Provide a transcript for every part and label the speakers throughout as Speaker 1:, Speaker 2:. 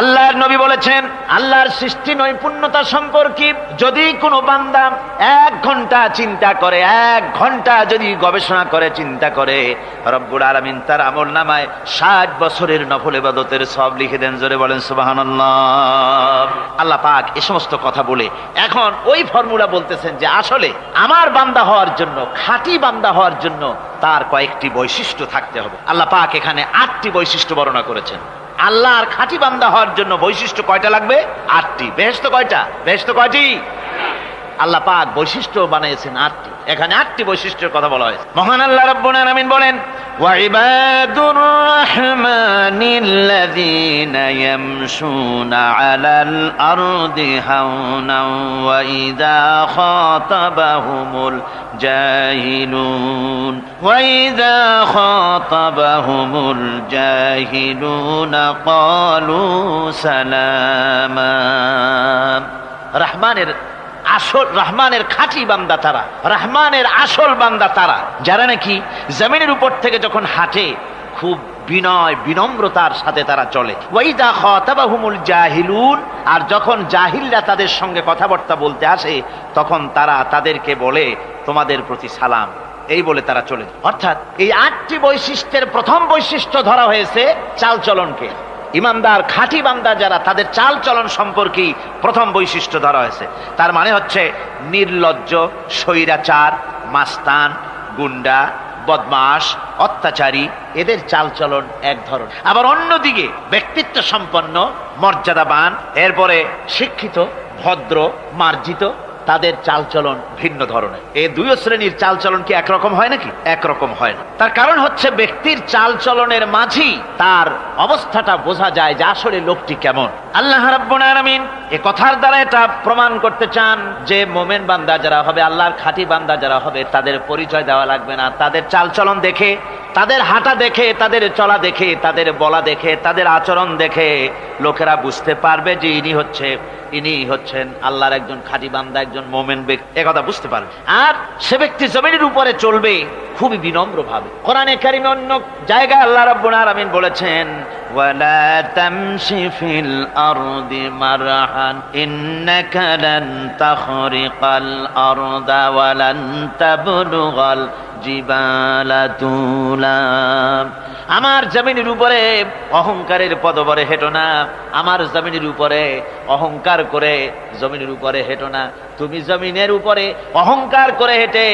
Speaker 1: আল্লাহর নবী বলেছেন, আল্লাহর সৃষ্টি নৈপুণ্যতা সম্পর্কে যদি কোনো বান্দা এক ঘণ্টা চিন্তা করে, এক ঘণ্টা যদি গবেষণা করে, চিন্তা করে, রব্বুল আলমিন তার আমল নামায় ষাট বছরের নফল ইবাদতের সব লিখে দেন, জোরে বলেন সুবাহান আল্লাহ পাক এ সমস্ত কথা বলে, এখন ওই ফর্মুলা বলতেছেন যে আসলে আমার বান্দা হওয়ার জন্য, খাঁটি বান্দা হওয়ার জন্য তার কয়েকটি বৈশিষ্ট্য থাকতে হবে। আল্লাহ পাক এখানে আটটি বৈশিষ্ট্য বর্ণনা করেছেন। আল্লাহর খাঁটি বান্দা হওয়ার জন্য বৈশিষ্ট্য কয়টা লাগবে? আটটি। বেহেস্ত কয়টা? বেহেস্ত কয়টি? আল্লাহ পাক বৈশিষ্ট্য বানিয়েছেন আটটি। এখানে আটটি বৈশিষ্ট্যের কথা বলা হয়েছে। মহান আল্লাহ রব্বুল আলামিন বলেন ওয়াইবাদুর রাহমানিল্লাযীনা ইয়ামশুনা আলাল আরদি হাওনা ওয়া ইযা খাতাবাহুমুল জাহিলুন। ওয়া ইযা খাতাবাহুমুল জাহিলুন ক্বালু সালামা। রহমানের আসল রহমানের খাঁটি বান্দা তারা, রহমানের আসল বান্দা তারা। যারা নাকি জমিনের উপর থেকে যখন হাঁটে, খুব বিনয়, বিনম্রতার সাথে তারা চলে। জাহিলুন, আর যখন জাহিলরা তাদের সঙ্গে কথাবার্তা বলতে আসে, তখন তারা তাদেরকে বলে, তোমাদের প্রতি সালাম। এই বলে তারা চলে অর্থাৎ এই আটটি বৈশিষ্ট্যের প্রথম বৈশিষ্ট্য ধরা হয়েছে চালচলনকে। ইমানদার খাঁটি বান্দা যারা, তাদের চাল চলন সম্পর্কে প্রথম বৈশিষ্ট্য ধরা হয়েছে। তার মানে হচ্ছে নির্লজ্জ, স্বৈরাচার, মাস্তান, গুন্ডা বদমাস অত্যাচারী, এদের চালচলন এক ধরন আবার অন্যদিকে ব্যক্তিত্ব সম্পন্ন, মর্যাদাবান, এরপরে শিক্ষিত, ভদ্র, মার্জিত তাদের চালচলন ভিন্ন ধরনের। এই দুই শ্রেণির চালচলন কি একরকম হয় নাকি? একরকম হয় না। তার কারণ হচ্ছে ব্যক্তির চালচলনের মাঝেই তার অবস্থাটা বোঝা যায় যে আসলে লোকটি কেমন। আল্লাহ রাব্বুল এ কথার দ্বারা এটা প্রমাণ করতে চান যে মোমেন বান্দা যারা হবে, আল্লাহর খাঁটি বান্দা যারা হবে, তাদের পরিচয় দেওয়া লাগবে না, তাদের চালচলন দেখে, তাদের হাঁটা দেখে, তাদের চলা দেখে, তাদের বলা দেখে, তাদের আচরণ দেখে লোকেরা বুঝতে পারবে যে ইনি হচ্ছে, ইনি হচ্ছেন আল্লাহর একজন খাঁটি বান্দা, একজন মোমেন ব্যক্তি। একথা বুঝতে পারবে। আর সে ব্যক্তি জমিনের উপরে চলবে খুবই বিনম্র ভাবে। কোরআনে কারিমে অন্য জায়গায় আল্লাহ রাব্বুল আলামিন বলেছেন ফিল আরদি মারহান ইন্নাকা লান তাখরিকাল আরদা ওয়ালান তাবলুগাল জিবালা তুলা আমার জমিনের উপরে অহংকারের পদবরে হেঁটো না। আমার জমিনের উপরে অহংকার করে জমিনের উপরে হেঁটো না। তুমি জমিনের উপরে অহংকার করে হেঁটে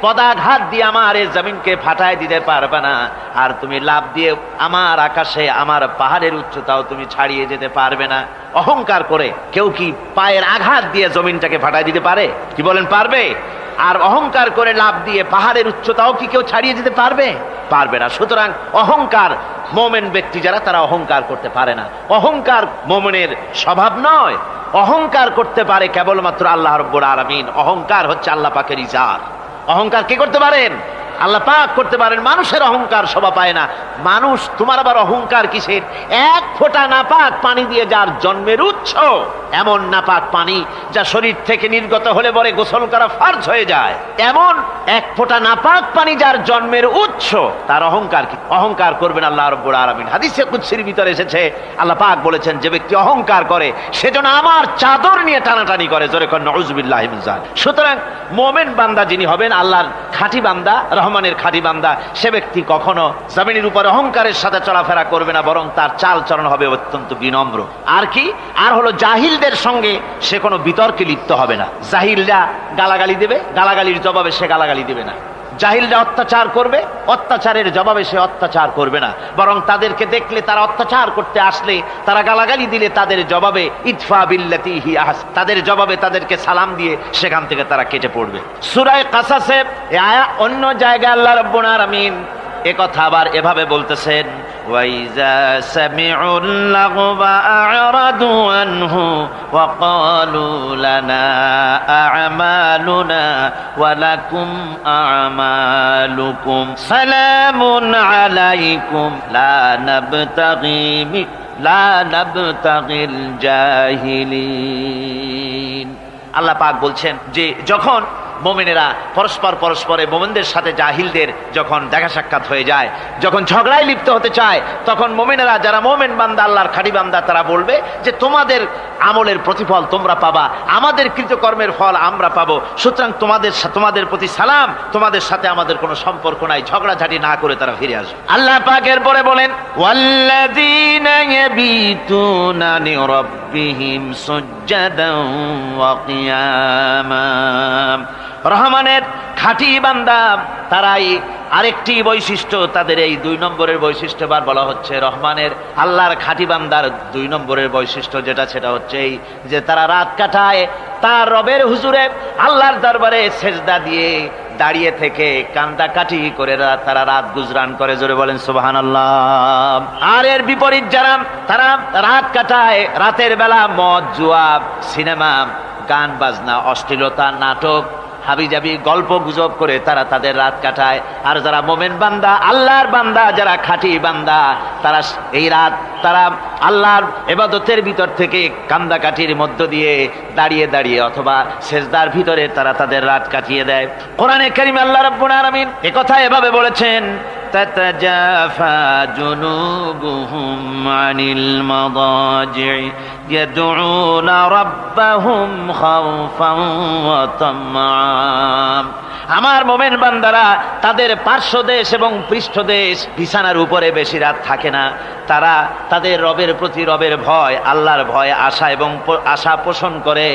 Speaker 1: পদাঘাত দিয়ে আমার এই জমিনকে ফাটায় দিতে পারবে না। আর তুমি লাভ দিয়ে আমার আকাশে, আমার পাহাড়ের উচ্চতাও তুমি ছাড়িয়ে যেতে পারবে না। অহংকার করে কেউ কি পায়ের আঘাত দিয়ে জমিনটাকে ফাটায় দিতে পারে? কি বলেন, পারবে? আর অহংকার করে লাভ দিয়ে পাহাড়ের উচ্চতাও কি কেউ ছাড়িয়ে দিতে পারবে? পারবে না। সুতরাং অহংকার মোমেন ব্যক্তি যারা, তারা অহংকার করতে পারে না। অহংকার মোমেনের স্বভাব নয়। অহংকার করতে পারে কেবলমাত্র আল্লাহ রব্বুর আলমিন। অহংকার হচ্ছে আল্লাহ পাকের ইজার। অহংকার কি করতে পারেন? আল্লাহ পাক করতে পারেন, মানুষের অহংকার সবা পায় না। মানুষ, তোমার আবার অহংকার কিসের? এক ফোঁটা নাপাক পানি দিয়ে যার জন্মের উৎস। এমন নাপাক পানি যা শরীর থেকে নির্গত হলে পরে গোসল করা ফার্জ হয়ে যায়। এমন এক ফোঁটা নাপাক পানি যার জন্মের উৎস, তার অহংকার কি? অহংকার করবেন আল্লাহ রব্বুল আলামিন। হাদিসে কুৎসির ভিতরে এসেছে, আল্লাহ পাক বলেছেন, যে ব্যক্তি অহংকার করে সেজন্য আমার চাদর নিয়ে টানাটানি করে। জোরে কর নউজুবিল্লাহ সুতরাং মোমেন বান্দা যিনি হবেন, আল্লাহর খাঁটি বান্দা, রহমানের খাঁটি বান্দা, সে ব্যক্তি কখনো জমিনের উপর অহংকারের সাথে চলাফেরা করবে না, বরং তার চাল চলন হবে অত্যন্ত বিনম্র। আর কি? আর হলো জাহিলদের সঙ্গে সে কোনো বিতর্কে লিপ্ত হবে না। জাহিলরা গালাগালি দেবে, গালাগালির জবাবে সে গালাগালি দেবে না। জাহিলরা অত্যাচার করবে, অত্যাচারের জবাবে সে অত্যাচার করবে না। বরং তাদেরকে দেখলে, তারা অত্যাচার করতে আসলে, তারা গালাগালি দিলে তাদের জবাবে ইতফা বিল্লাতি হি আহস, তাদের জবাবে তাদেরকে সালাম দিয়ে সেখান থেকে তারা কেটে পড়বে। সুরায় কাসাসে এ আয়া অন্য জায়গায় আল্লাহ রব্বুল আলামিন এ কথা আবার এভাবে বলতেছেন আ'রাদু আনহু ওয়া ক্বালু লানা আ'মালুনা ওয়া লাকুম আ'মালুকুম সালামুন আলাইকুম লা নাবতাগি মিক লা নাবতাগিল জাহিলিন আল্লাহ পাক বলছেন যে যখন মোমেনেরা পরস্পর পরস্পরে মোমেনদের সাথে জাহিলদের যখন দেখা সাক্ষাৎ হয়ে যায়, যখন ঝগড়ায় লিপ্ত হতে চায়, তখন মোমেনেরা যারা মোমেন বান্দা, আল্লাহর খাড়ি বান্দা, তারা বলবে যে, তোমাদের আমলের প্রতিফল তোমরা পাবা, আমাদের কৃতকর্মের ফল আমরা পাবো, সুতরাং তোমাদের তোমাদের প্রতি সালাম, তোমাদের সাথে আমাদের কোনো সম্পর্ক নাই, ঝগড়াঝাটি না করে তারা ফিরে আসবে। আল্লাহ পাকের পরে বলেন, ওয়াল্লাযীনা রহমানের খাঁটি বান্দা, তারাই আরেকটি বৈশিষ্ট্য, তাদের এই দুই নম্বরের বৈশিষ্ট্য বার বলা হচ্ছে। রহমানের আল্লাহর খাঁটি বান্দার দুই নম্বরের বৈশিষ্ট্য যেটা, সেটা হচ্ছে এই যে তারা রাত কাটায়, তার রবের হুজুরে আল্লাহর দরবারে সেজদা দিয়ে দাঁড়িয়ে থেকে কান্দা কাটি করে তারা রাত গুজরান করে, জোরে বলেন সুবাহান আর এর বিপরীত যারা, তারা রাত কাটায়, রাতের বেলা মদ, জুয়া, সিনেমা, গান, বাজনা, অশ্লীলতা, নাটক হাবিজাবি গল্প গুজব করে তারা তাদের রাত কাটায়। আর যারা মোমেন বান্দা, আল্লাহর বান্দা, যারা খাঁটি বান্দা, তারা এই রাত তারা আল্লাহর এবাদতের ভিতর থেকে কান্দা কাঠির মধ্য দিয়ে দাঁড়িয়ে দাঁড়িয়ে অথবা সেজদার ভিতরে তারা তাদের রাত কাটিয়ে দেয়। কোরআনে করিম আল্লাহ রব্বুল আলমিন একথা কথা এভাবে বলেছেন تتجافى جنوبهم عن المضاجع يدعون ربهم خوفا وطمعا. আমার মোমেন বান্দারা, তাদের পার্শ্ব দেশ এবং পৃষ্ঠ দেশ বিছানার উপরে বেশি রাত থাকে না। তারা তাদের রবের প্রতি রবের ভয়, আল্লাহর ভয়, আশা এবং আশা পোষণ করে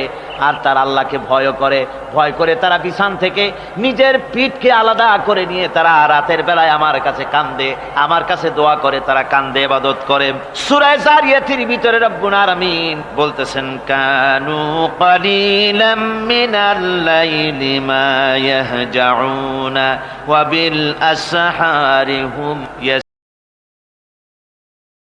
Speaker 1: আর তার আল্লাহকে ভয়ও করে। ভয় করে তারা বিছান থেকে নিজের পিঠকে আলাদা করে নিয়ে তারা রাতের বেলায় আমার কাছে কান্দে, আমার কাছে দোয়া করে, তারা কান্দে, ইবাদত করে। সুরায় জারিয়াতির ভিতরে রব্বুল আমিন বলতেছেন, কানু কালিলাম মিনাল يرجعون وبالأسحار هم يستغفرون